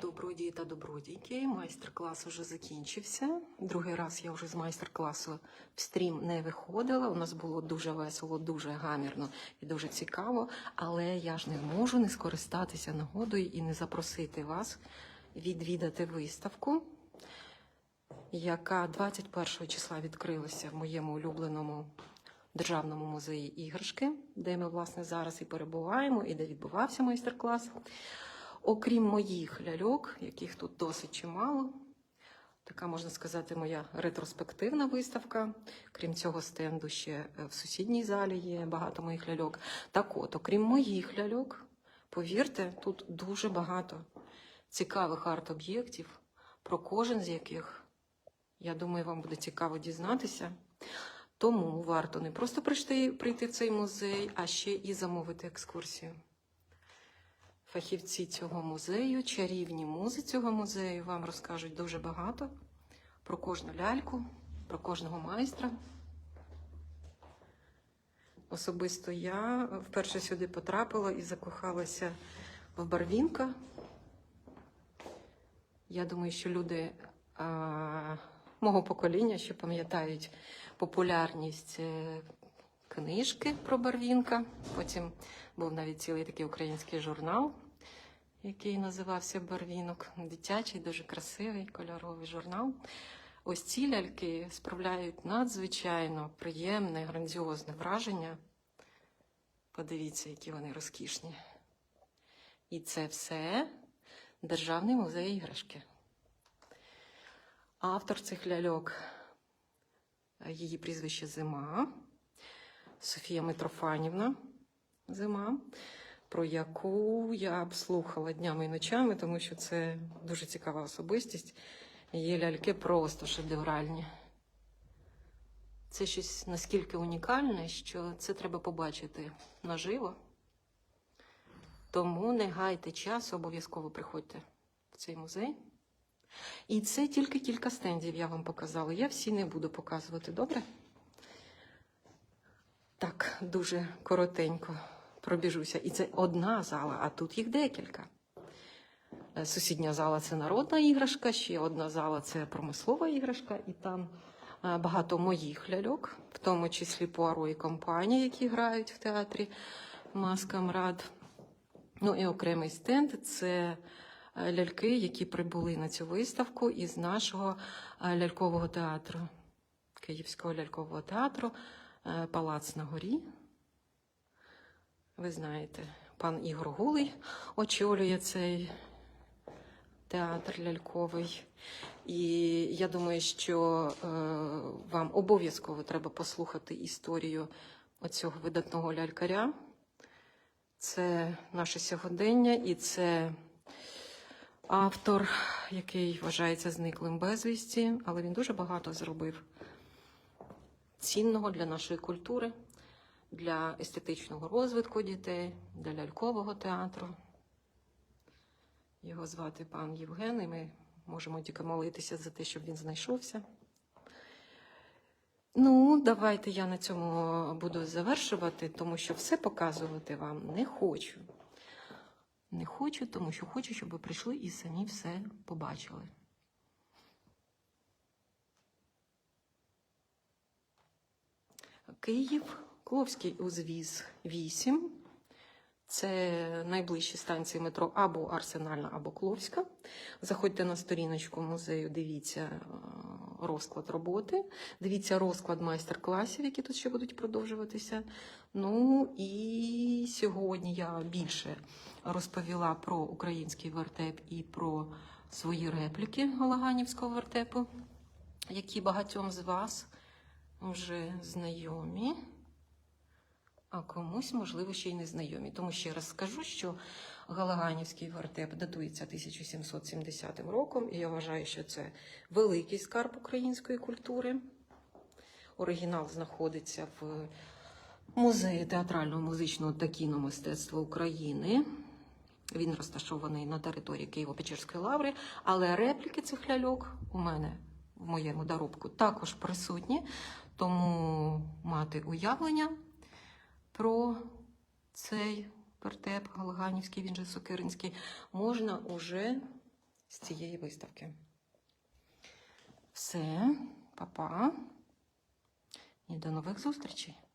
Добродії та добродійки. Майстер-клас уже закінчився. Другий раз я вже з майстер-класу в стрім не виходила. У нас було дуже весело, дуже гамірно і дуже цікаво. Але я ж не можу не скористатися нагодою і не запросити вас відвідати виставку, яка 21 числа відкрилася в моєму улюбленому державному музеї іграшки, де ми власне зараз і перебуваємо, і де відбувався майстер-клас. Окрім моїх ляльок, яких тут досить чимало, така можна сказати, моя ретроспективна виставка. Крім цього стенду, ще е, в сусідній залі є багато моїх ляльок. Так от, окрім моїх ляльок, повірте, тут дуже багато цікавих арт-об'єктів, про кожен з яких, я думаю, вам буде цікаво дізнатися. Тому варто не просто прийти, прийти в цей музей, а ще і замовити екскурсію. Фахівці цього музею, чарівні музи цього музею вам розкажуть дуже багато про кожну ляльку, про кожного майстра. Особисто я вперше сюди потрапила і закохалася в Барвінка. Я думаю, що люди а, мого покоління ще пам'ятають популярність е, книжки про Барвінка. Потім був навіть цілий такий український журнал, який називався Барвінок. Дитячий, дуже красивий, кольоровий журнал. Ось ці ляльки справляють надзвичайно приємне, грандіозне враження. Подивіться, які вони розкішні. І це все Державний музей іграшки. Автор цих ляльок, її прізвище Зима, Софія Митрофанівна Зима, про яку я слухала днями і ночами, тому що це дуже цікава особистість. Її ляльки просто шедевральні. Це щось наскільки унікальне, що це треба побачити наживо. Тому не гайте часу, обов'язково приходьте в цей музей. І це тільки кілька стендів я вам показала. Я всі не буду показувати, добре? Дуже коротенько пробіжуся. І це одна зала, а тут їх декілька. Е, Сусідня зала це народна іграшка, ще одна зала це промислова іграшка, і там е, багато моїх ляльок, в тому числі Пуаро і компанії, які грають в театрі Маскамрад. Ну і окремий стенд це е, ляльки, які прибули на цю виставку із нашого лялькового театру, Київського лялькового театру, Палац на горі. Ви знаєте, пан Ігор Гулий очолює цей театр ляльковий. І я думаю, що е, вам обов'язково треба послухати історію оцього видатного лялькаря. Це наше сьогодення, і це автор, який вважається зниклим безвісті, але він дуже багато зробив цінного для нашої культури, для естетичного розвитку дітей, для лялькового театру. Його звати пан Євген, і ми можемо тільки молитися за те, щоб він знайшовся. Ну, давайте я на цьому буду завершувати, тому що все показувати вам не хочу. Не хочу, тому що хочу, щоб ви прийшли і самі все побачили. Київ, Кловський узвіз 8. Це найближчі станції метро або Арсенальна, або Кловська. Заходьте на сторіночку музею, дивіться е, розклад роботи, дивіться розклад майстер-класів, які тут ще будуть продовжуватися. Ну і сьогодні я більше розповіла про український вертеп і про свої репліки Галаганівського вертепу, які багатьом з вас вже знайомі а комусь, можливо, ще й не знайомі. Тому ще раз скажу, що Галаганівський вертеп датується 1770 роком, і я вважаю, що це великий скарб української культури. Оригінал знаходиться в музеї театрального музичного та кіномистецтва України. Він розташований на території Києво-Печерської лаври, але репліки цих ляльок у мене в моєму доробку також присутні, тому мати уявлення про цей вертеп Галаганівський, він же Сокиринський, можна уже з цієї виставки. Все, па-па. І до нових зустрічей!